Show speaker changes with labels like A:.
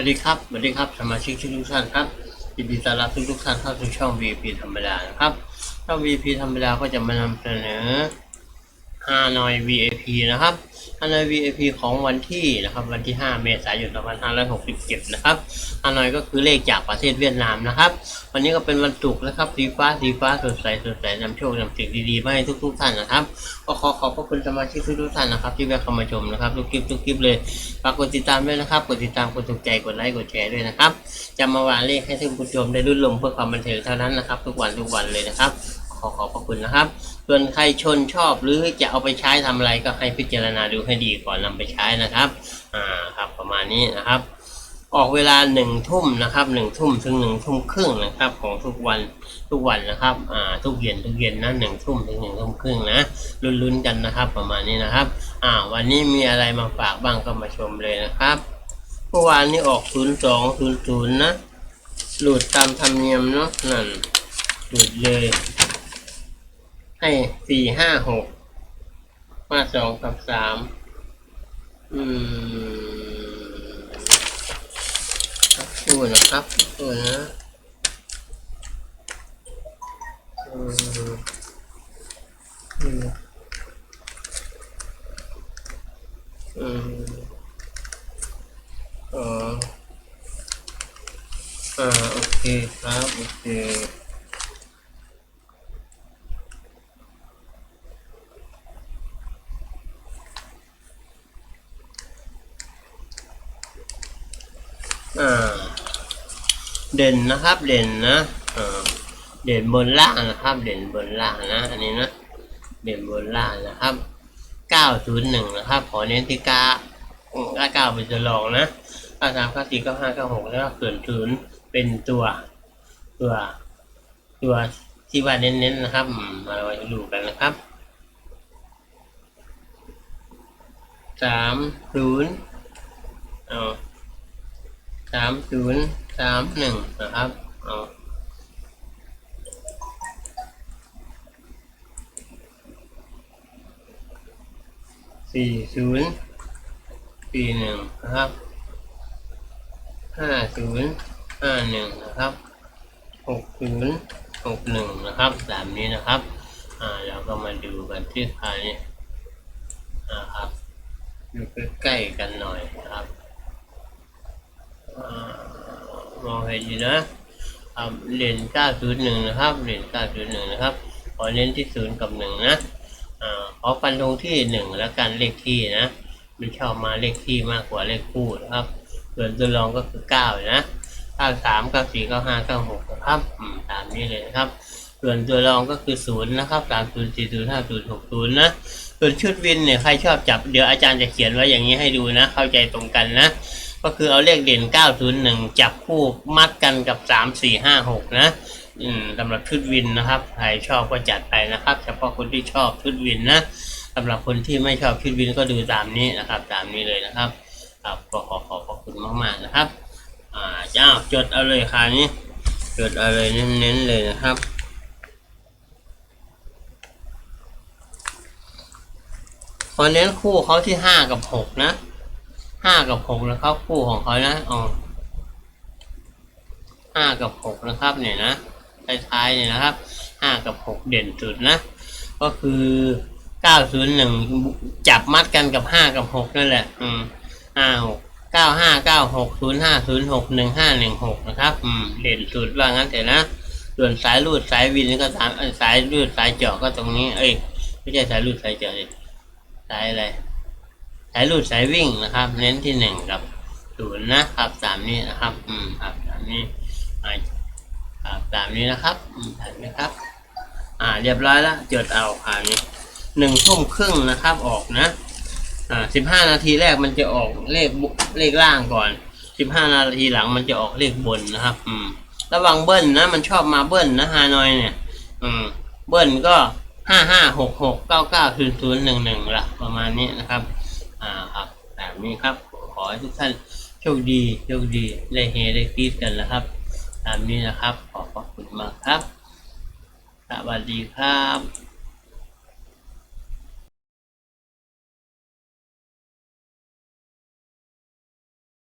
A: วัสดีครับสวัสดีครับสมาชิกทุกท่านครับยินดีต้อนรับทุกทุกท่านเข้าสู่ช่อง VP ธรรมดานะครับช่อง VP ธรรมดาก็จะมานำเสนอ ฮานอย VIP นะครับฮานอย VIP ของวันที่นะครับวันที่ 5 เมษายน 2567 นะครับฮานอยก็คือเลขจากประเทศเวียดนามนะครับ วันนี้ก็เป็นวันศุกร์นะครับสีฟ้าสีฟ้าสดใสสดใสนำโชคนำสิ่งดีๆมาให้ทุกๆท่านนะครับก็ขอขอบพระคุณสมาชิกทุกๆท่านนะครับ ที่แวะเข้ามาชมนะครับทุกคลิปทุกคลิปเลยฝากกดติดตามด้วยนะครับกดติดตามกดถูกใจกดไลค์กดแชร์ด้วยนะครับจะมาวางเลขให้ท่านผู้ชมได้รุ่นลมเพื่อความบันเทิงเท่านั้นนะครับ ทุกวันทุกวันเลยนะครับ ขอขอบพระคุณนะครับ ส่วนใครชนชอบหรือจะเอาไปใช้ทำอะไรก็ให้พิจารณาดูให้ดีก่อนนำไปใช้นะครับอ่าครับประมาณนี้นะครับ ออกเวลาหนึ่งทุ่มนะครับหนึ่งทุ่มถึงหนึ่งทุ่มครึ่งนะครับของทุกวันทุกวันนะครับอ่าทุกเย็นทุกเย็นนะหนึ่งทุ่มถึงหนึ่งทุ่มครึ่งนะลุ้นๆกันนะครับ ประมาณนี้นะครับอ่าวันนี้มีอะไรมาฝากบ้างก็มาชมเลยนะครับเมื่อวานนี้ออกศูนย์สองศูนย์ศูนย์นะ หลุดตามธรรมเนียมเนาะนั่นหลุดเลย ให้สี่ห้าหกมาสองกับสามอืมพูดนะครับพูดนะอืมอืมอืมอ๋ออ่าโอเคครับโอเค เด่นนะครับเด่นนะเด่นบนล่างนะครับ เด่นบนล่างนะอันนี้นะเด่นบนล่างนะครับ 901 นะครับ ขอเน้นที่กาก้าเก้าเป็นตัวรองนะก้าสามก้าสี่ก้าห้าก้าหกแล้วก็เกินศูนย์เป็นตัวตัวตัวที่ว่าเน้นๆนะครับมมาเราดูกันนะครับสามศูนย์เอา สามศูนย์สามหนึ่งนะครับเอาสี่ศูนย์สี่หนึ่งนะครับห้าศูนย์ห้าหนึ่งนะครับหกศูนย์หกหนึ่งนะครับสามนี้นะครับอ่าเราก็มาดูกันที่คานี้นะครับอยู่ใกล้ๆกันหน่อยนะครับ มองเห็นอยู่นะครับเหรียญ901นะครับเหรียญ901นะครับขอเน้นที่ศูนย์กับหนึ่งนะอ่าขอฟันธงที่หนึ่งแล้วกันเลขที่นะมันชอบมาเลขที่มากกว่าเลขคู่นะครับ ส่วนตัวรองก็คือเก้านะเก้าสามเก้าสี่เก้าห้าเก้าหกนะครับตามนี้เลยนะครับ ส่วนตัวรองก็คือศูนย์นะครับสามศูนย์สี่ศูนย์ห้าศูนย์หกศูนย์นะส่วนชุดวินเนี่ยใครชอบจับเดี๋ยวอาจารย์จะเขียนไว้อย่างนี้ให้ดูนะ เข้าใจตรงกันนะ ก็คือเอาเลขเด่น 901 จับคู่มัดกันกับ 3 4 5 6 นะอืมสำหรับชุดวินนะครับ ใครชอบก็จัดไปนะครับ เฉพาะคนที่ชอบชุดวินนะสำหรับคนที่ไม่ชอบชุดวินก็ดูตามนี้นะครับ ตามนี้เลยนะครับครับก็ขอขอบพระคุณมากๆนะครับ อ่าเจ้าจดเอาเลยคราวนี้จดเอาเลยเน้นๆเลยนะครับขอเน้นคู่เขาที่ห้ากับหกนะ ห้ากับหกนะครับ คู่ของเขานะอ๋อห้ากับหกนะครับเนี่ยนะท้ายๆเนี่ยนะครับห้ากับหกเด่นสุดนะ ก็คือเก้าศูนย์หนึ่งจับมัดกันกับห้ากับหกนั่นแหละ อืมห้าหกเก้าห้าเก้าหกศูนย์ห้าศูนย์หกหนึ่งห้าหนึ่งหกนะครับ อืม เด่นสุดว่างั้นแต่นะ ส่วนสายรูดสายวินก็ตายสายรูดสายเจาะก็ตรงนี้ เอ้ยไม่ใช่สายรูดสายเจาะสายอะไร สายรูดสายวิ่งนะครับ เน้นที่หนึ่งกับศูนย์นะครับสามนี้นะครับ อืมครับสามนี้อ่าครับสามนี้นะครับอืมเห็นไหมครับ อ่า เรียบร้อยแล้วจดเอาคราวนี้หนึ่งทุ่มครึ่งนะครับออกนะ อ่าสิบห้านาทีแรกมันจะออกเลขเลขล่างก่อนสิบห้านาทีหลังมันจะออกเลขบนนะครับ อืม ระวังเบิ้ลนะ มันชอบมาเบิ้ลนะฮานอยเนี่ย อืม เบิ้ลก็ห้าห้าหกหกเก้าเก้าศูนย์ศูนย์หนึ่งหนึ่งละประมาณนี้นะครับ นี้ครับ ขอให้ทุกท่านโชคดีโชคดีได้เฮได้กรีดกันนะครับ ตามนี้นะครับ ขอขอบคุณมากครับสวัสดีครับ